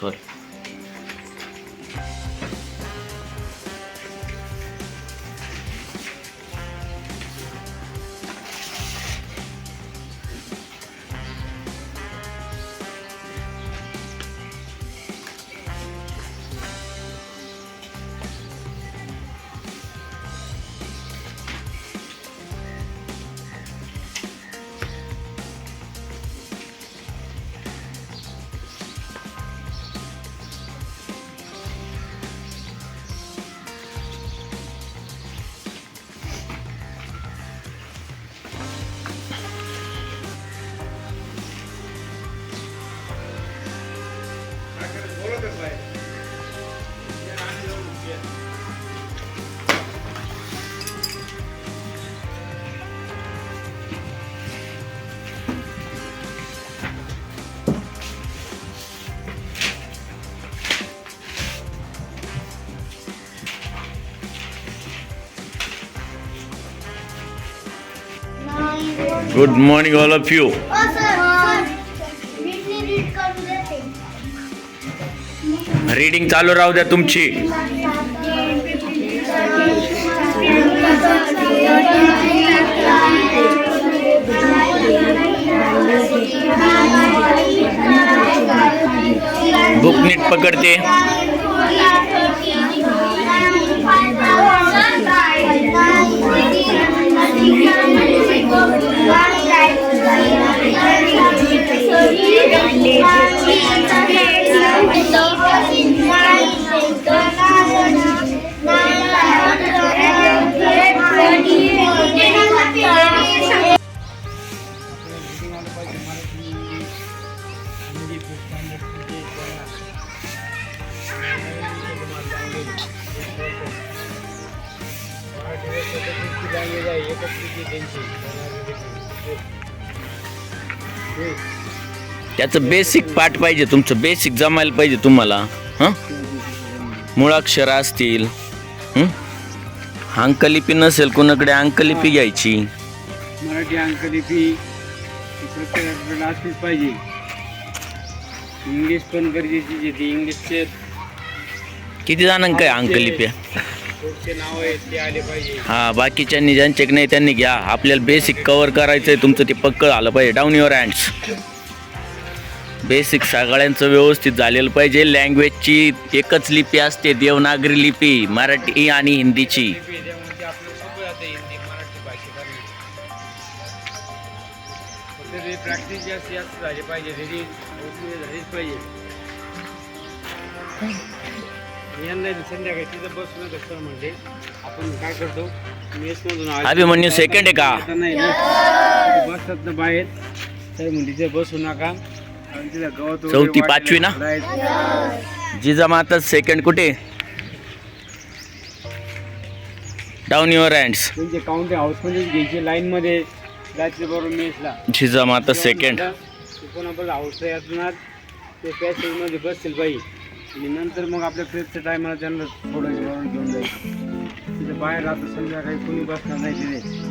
Sorry good morning all of you reading चालू राहू द्या तुमची. बुक नीट पकडते. त्याचं बेसिक पाठ पाहिजे तुमचं बेसिक जमायला पाहिजे तुम्हाला. हां? मुळाक्षरं असतील. हं? अंकलिपी नसेल कोणाकडे अंकलिपी घ्यायची. मराठी अंकलिपी ही प्रत्येकाकडे असलीच पाहिजे. इंग्लिश पण गरजेची आहे ती. इंग्लिशचे किती जणांना काय अंकलिपी? पुढचे नाव आहेत ते आले पाहिजे. हा बाकीच्यांनी ज्यांचे नाही त्यांनी घ्या. आपल्याला बेसिक कव्हर करायचं आहे तुमचं ते पक्क झालं पाहिजे. डाऊन युअर हँड्स बेसिक सगळ्यांचं व्यवस्थित झालेलं पाहिजे. लँग्वेजची एकच लिपी असते देवनागरी लिपी मराठी आणि हिंदीची. प्रॅक्टिस जास्त जास्त झाली पाहिजे त्याची उपयोग झालीच पाहिजे यांना संध्याकाळी तिथं बसून सर म्हणले आपण काय करतो मेसमधून आले- अभिमन्यू second आहे का? नाही बसतात ना बाहेर. तर म्हणजे तिथे बसू नका. चौथी, पाचवी ना? जिजामाता सेकंड कुठे? डाऊन युअर हँड्स काउंटी घ्यायचे लाईनमध्ये जायचे बरोबर मेसला. जिजामाता सेकंड कोणाबरोबर हाऊस असणार ते पॅसेजमध्ये बसतील बाई. आणि नंतर मग आपल्या प्रेसच्या टायमाला त्यांना थोडं घेऊन जायचं. तिथे बाहेर राहतं संध्याकाळी कोणी बसणार नाही तिथे.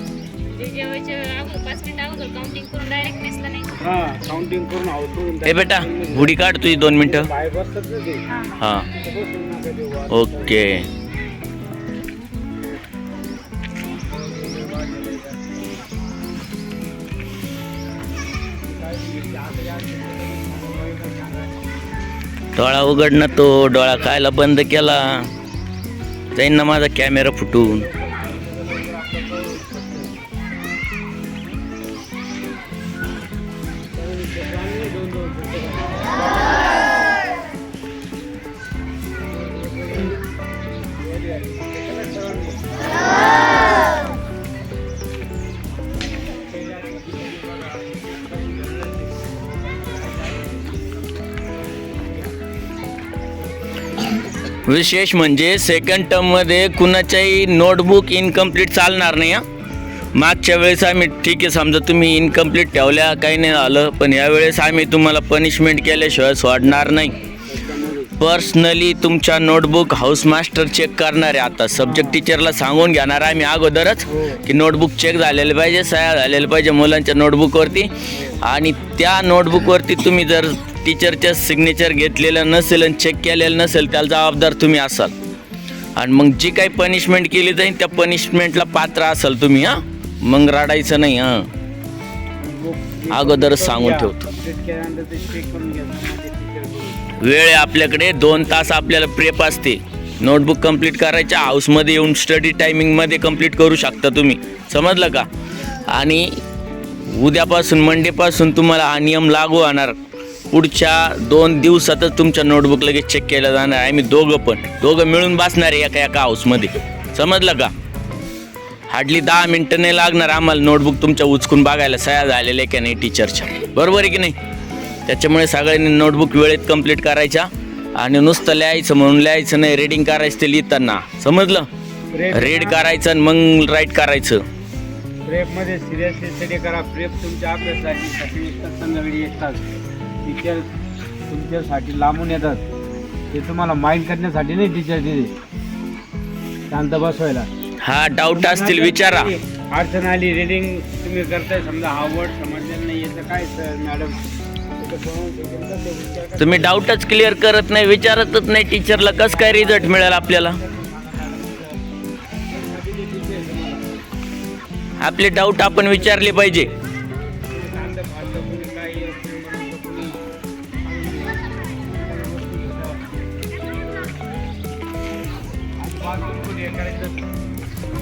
काउंटिंग करून डायरेक्ट मेसला नाही हा काउंटिंग करून हाऊस करून ए बेटा हुडी काढ तुझी दोन मिनटं. बाहेर बसतात ना ते. हां. तिथे बसून नका देऊ वाद. ओके. डोळा उघडणं तो डोळा खायला बंद केला. जाईन ना माझा कॅमेरा फुटून. विशेष म्हणजे सेकंड टर्ममध्ये कुणाच्याही नोटबुक इनकम्प्लीट चालणार नाही हां. मागच्या वेळेस आम्ही ठीक आहे समजा तुम्ही इनकम्प्लीट ठेवल्या काही नाही आलं पण यावेळेस आम्ही तुम्हाला पनिशमेंट केल्याशिवाय सोडणार नाही. पर्सनली तुमच्या नोटबुक हाऊस मास्टर चेक करणार आहे आता. सब्जेक्ट टीचरला सांगून घेणार आहे आम्ही अगोदरच की नोटबुक चेक झालेलं पाहिजे सह्या झालेलं पाहिजे मुलांच्या नोटबुकवरती आणि त्या नोटबुकवरती तुम्ही जर टीचरच्या सिग्नेचर घेतलेलं नसेल आणि चेक केलेलं नसेल त्याला जबाबदार तुम्ही असाल. आणि मग जी काही पनिशमेंट केली जाईल त्या पनिशमेंटला पात्र असाल तुम्ही हां? मग रडायचं नाही हां? अगोदर सांगून ठेवतो. वेळ आपल्याकडे दोन तास आपल्याला प्रेप असते नोटबुक कंप्लीट करायच्या हाऊसमध्ये येऊन स्टडी टायमिंगमध्ये कंप्लीट करू शकता तुम्ही. समजलं का? आणि उद्यापासून मंडेपासून तुम्हाला हा नियम लागू होणार. पुढच्या दोन दिवसातच तुमच्या नोटबुक लगेच चेक केलं जाणार. आहे आम्ही दोघं पण. दोघं मिळून बसणार आहे एका एका हाऊसमध्ये समजलं का? हार्डली दहा मिनटं नाही लागणार आम्हाला नोटबुक तुमच्या उचकून बघायला. सह्या झालेल्या आहे की नाही टीचरच्या बरोबर आहे की नाही? त्याच्यामुळे सगळ्यांनी नोटबुक वेळेत कंप्लीट करायच्या आणि नुसतं लिहायचं म्हणून लिहायचं नाही. रीडिंग करायचं ते लिहिताना. समजलं? रीड करायचं आणि मग राईट करायचं. Prep मध्ये सिरियसली स्टडी करा. प्रेप तुमच्या येतात संध्याकाळी येतात टीचर तुमच्यासाठी लांबून येतात. ते तुम्हाला माइंड करण्यासाठी नाही टीचर तिथे शांत बसवायला. हा डाऊट असतील विचारा. अडचण आली रिडिंग तुम्ही करताय समजा हा वर्ड समजलेला नाही याचं काय सर मॅडम तुम्ही डाऊटच क्लिअर करत नाही विचारतच नाही टीचरला कसं काय रिझल्ट मिळेल आपल्याला? आपले डाऊट आपण विचारले पाहिजे.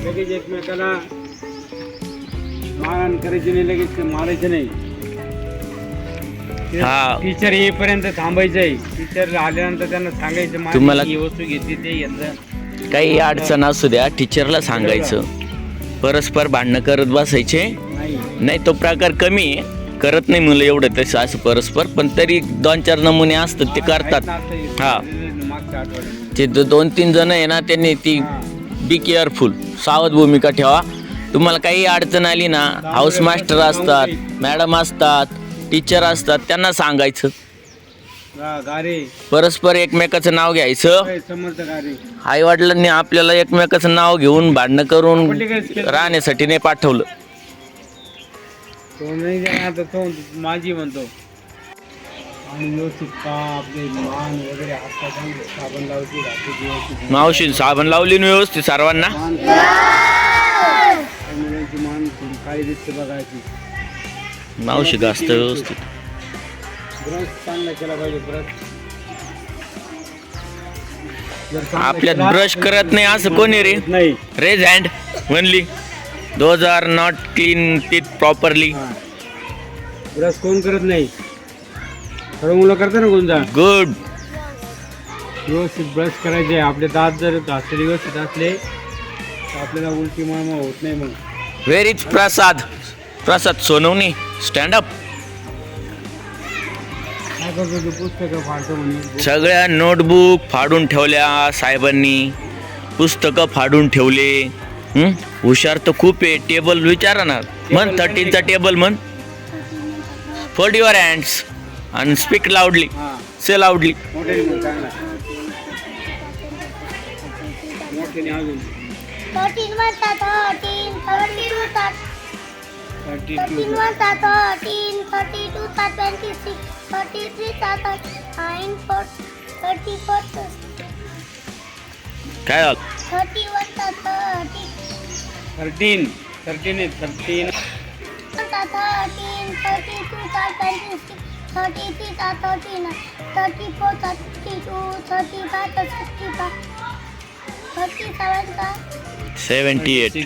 लगेच एकमेकाला मारहाण करायची नाही लगेच मारायचं नाही. हा. टीचर येईपर्यंत थांबायचं आहे. टीचर आल्यानंतर त्यांना सांगायचं "माझी तुम्हाला- ही वस्तू घेतली ते घेतलं. काही अडचण असू द्या टीचरला सांगायचं. परस्पर भांडणं करत बसायचे. नाही. नाही तो प्रकार कमी आहे. करत नाही मुलं एवढं तसं असं परस्पर पण तरी दोन चार नमुने असतात ते करतात. हा. मागच्या आठवड्यात. ते दो- दोन तीन जण आहे ना त्यांनी ती बी केअरफुल सावध भूमिका ठेवा. तुम्हाला काही अडचण आली ना हाऊस मास्टर असतात मॅडम असतात टीचर असतात त्यांना सांगायचं. परस्पर एकमेकाचं नाव घ्यायचं. आई वडिलांनी आपल्याला एकमेकाचं नाव घेऊन भांडणं करून? राहण्यासाठी नाही पाठवलं. माझी म्हणतो. आणि व्यवस्थित मान वगैरे साबण लावते व्यवस्थित मावशी साबण लावली ना व्यवस्थित सर्वांना? मान मुलांची दिसते बघायची. मावशी घासतं व्यवस्थित. ब्रश चांगला केला पाहिजे ब्रश. आपल्यात ब्रश करत नाही असं कोणी रे? नाही. रेज हँड म्हणली those are not clean teeth properly brush कोण करत नाही? मुलं करतात ना कोणता गुड व्यवस्थित ब्रश करायचे. आपले दात जर घासलेले व्यवस्थित असले तर आपल्याला उलटी मळमळ होत नाही मग where is Prasad Prasad Sonawane stand up काय करतो ते? पुस्तकं फाडतो म्हणे सगळ्या नोटबुक फाडून ठेवल्या साहेबांनी. पुस्तकं फाडून ठेवले. हं? हुशार तर खूप आहे. टेबल विचारा ना. म्हण थर्टीनचा टेबल म्हण. फोल्ड युअर हँड्स आणि speak loudly say sell loudly fourteen वा सात हा तीन फार टू ताटी थ्री काय फर्टी वाईट आता टीन फोर्टी टू टा time thirty three ta thirty nine, thirty four ta fifty two, thirty five ta sixty five, thirty seven ta seventy eight thirty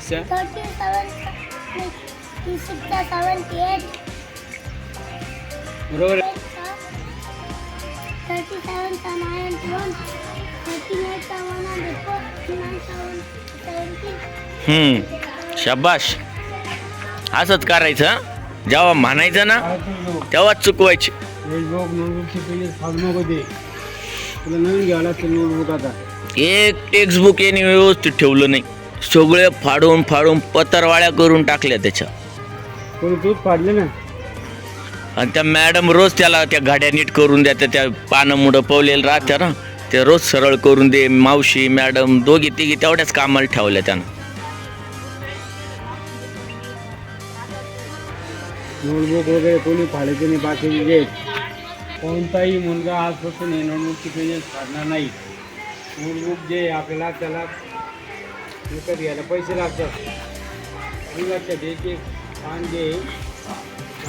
seven ta six seventy eight. बरोबर आहे. Thirty-seven to ninety-one, thirty-eight to one hundred four, nine seven seventeen. हम्म शाबाश असंच करायचं जेव्हा म्हणायचं ना काय तू नको. तेव्हाच चुकवायचे. एक टेक्स्टबुक यांनी व्यवस्थित ठेवलं नाही. सगळे फाडून फाडून पत्रवाळ्या करून टाकल्या त्याच्या. फाडले ना? आणि त्या मॅडम रोज त्याला त्या गाड्या नीट करून द्या त्या पानं मुडं पवलेलं राहत्या ना ते रोज सरळ करून दे मावशी मॅडम दोघी तिघी तेवढ्याच कामाला ठेवल्या त्यानं. नोटबुक वगैरे कोणी फाडायचे नाही बाकीचे जे कोणताही मुलगा आजपासून हे नोटबुकची पेजेस फाडणार नाही. नोटबुक जे आहे आपल्याला त्याला विकत घ्यायला पैसे लागतात. हे लक्षात एक एक पान जे आहे,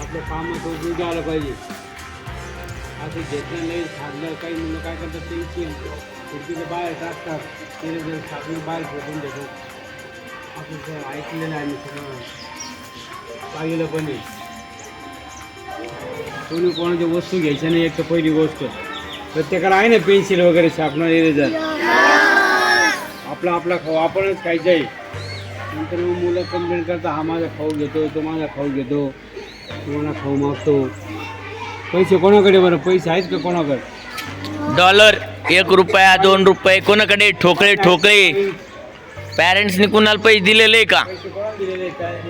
आपल्या कामात उपयोग आलं पाहिजे. असं घेतलं नाही साधलं काही मुलं काय करतात त्यांची खिडकीचं बाहेर टाकतात. ते जर साधनं बाहेर फेकून देतात. असं सर ऐकलेलं आहे मी सगळं. पाहिलं पण आहे कोणी कोणाच्या वस्तू घ्यायच्या नाही एक तर पहिली गोष्ट. प्रत्येकाला आहे ना पेन्सिल वगैरे शार्पनर इरेजर. आपला आपला खाऊ आपणच खायचा आहे नंतर मग मुलं कंप्लेंट करतात हा माझा खाऊ घेतो तो माझा खाऊ घेतो. कोणा खाऊ मागतो. पैसे कोणाकडे बरं? पैसे आहेत का कोणाकडे? डॉलर एक रुपया दोन रुपये कोणाकडे? ठोकळे ठोकळे. पॅरेंट्सनी कुणाला पैसे दिलेले का? दिलेले? काय.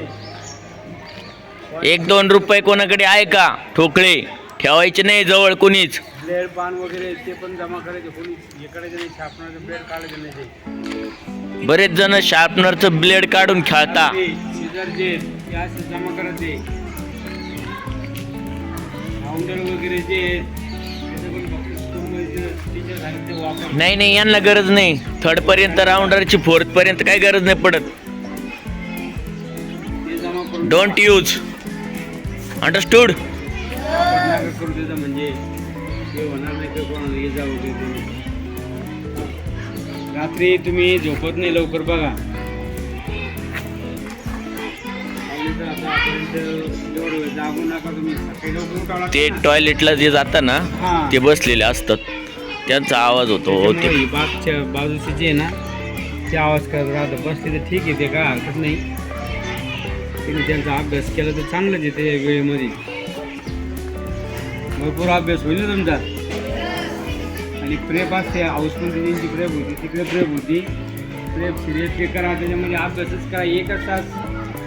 एक दोन रुपये कोणाकडे आहे का? ठोकळे. ठेवायचे नाही जवळ कोणीच. ब्लेड पान वगैरे ते पण जमा करायचे. कोणी हे करायचं नाही शार्पनरचं ब्लेड काढायचं नाही ते. बरेच जण शार्पनरचं ब्लेड काढून खेळता. सीझर जे आहेत, ते असे जमा करायचे. राऊंडर वगैरे जे आहेत, त्याचं पण फक्त स्कूलमध्ये टीचर सांगितले वापर नाही नाही यांना गरज नाही. थर्ड पर्यंत राऊंडरची फोर्थ पर्यंत काही गरज नाही पडत. ते जमा करून डोंट यूज अंडरस्टूड म्हणजे. रात्री तुम्ही झोपत नाही लवकर बघा ते. टॉयलेटला जे जातात ना हां. ते बसलेले असतात त्यांचा आवाज होतो ते ही बाजूचे जे आहे ना ते आवाज करत राहतं बसले तर ठीक आहे ते काय हरकत नाही तिने त्यांचा अभ्यास केला तर चांगलंच येते या वेळेमध्ये. भरपूर अभ्यास होईल ना तुमचा. आणि प्रेप असते हाऊसमध्ये त्यांची प्रेप होती तिकडे प्रेप होती. प्रेप सिरियसली करा त्याच्यामध्ये अभ्यासच करा एकच तास.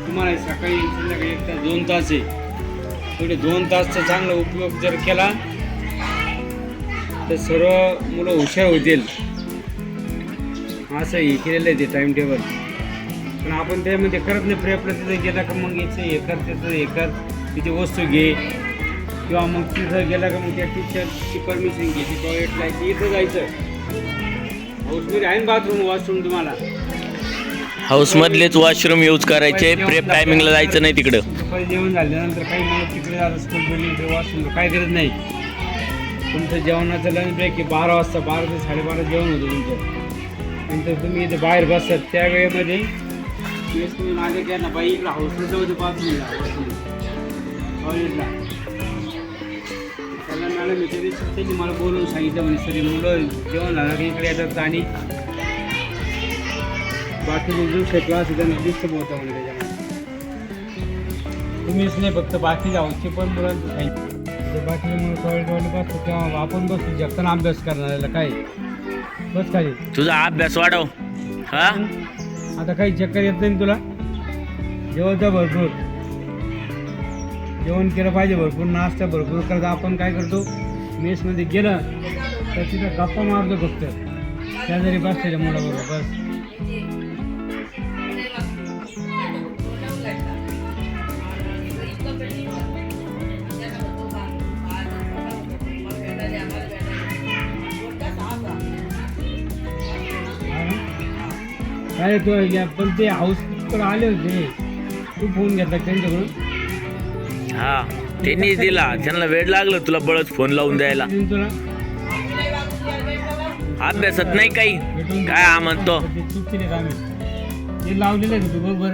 तुम्हाला सकाळी संध्याकाळी एक तास दोन तास आहे. थोडे दोन तासचा चांगला उपयोग जर केला तर सर्व मुलं हुशार होतील. असं हे केलेलं आहे ते टाईम टेबल पण आपण त्यामध्ये करत नाही प्रयत्न तिथं गेला का मग याचं हे कर त्याचं हे कर तिची वस्तू घे. किंवा मग तिथं गेला का मग त्या टीचरची परमिशन घे ती टॉयलेटला की इथं जायचं. हाऊसमध्ये आहे ना बाथरूम वॉशरूम तुम्हाला? हाऊस मधलेच वॉशरूम यूज करायचे प्रेप टायमिंगला जायचं नाही तिकडं. दुपारी जेवण झाल्यानंतर काही मुलं तिकडे जातात स्कूल बिल्डिंग वॉशरूम काय करत नाही. तुमचं जेवणाचं लंच ब्रेक बारा वाजता बारा ते साडेबारा जेवण होतं तुमचं. नंतर तुम्ही इथे बाहेर बसतात त्या वेळेमध्ये वेळेस तुम्ही मागे घ्या ना बाई इकडं हाऊसला जाऊ दे बाथरूमला टॉयलेटला त्याला मॅडम मी तरी त्यांनी मला बोलून सांगितलं म्हणे सगळे मुलं जेवण झालं की इकडे येतात आणि बाकीचे दुसरे क्लास त्यांना डिस्टर्ब होतं म्हणे त्याच्यामध्ये. तुम्हीच नाही फक्त बाकी जाऊची पण मुलांचं सांगितलं बाकी मुलं बसतो तेव्हा आपण बसतो जगताना अभ्यास करणाऱ्याला काय बस खाली. तुझा अभ्यास वाढव. हा? आता काही चक्कर येत नाही तुला? जेवण भरपूर. जेवण केलं पाहिजे भरपूर नाश्ता भरपूर करता आपण काय करतो? मेसमध्ये गेलं तर तिथं गप्पा मारतो फक्त. शेजारी त्याच्या मुलाबरोबर बस. काय तो पण ते हाऊस आले होते. तू फोन घेतला त्यांच्याकडून? हा त्यांनी दिला. त्यांना वेळ लागला तुला बळच फोन लावून द्यायला. तुला. अभ्यासात नाही काही. काय हा म्हणतो? ते लावलेलं आहे तू बरोबर?